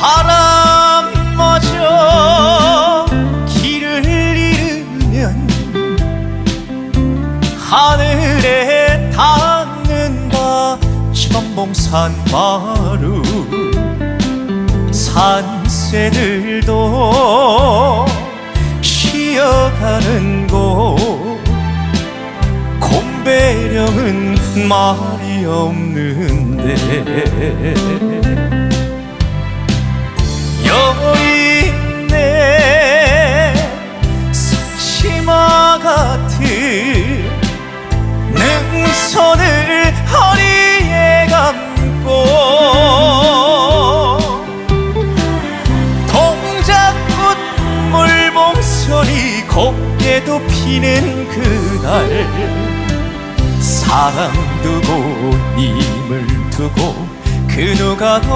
바람마저 길을 잃으면 하늘에 닿는다 천봉산 마루 산새들도 쉬어가는 곳 곰배령은 말이 없는데 곱게도 피는 그날. 사랑 두고 힘을 두고 그 누가 더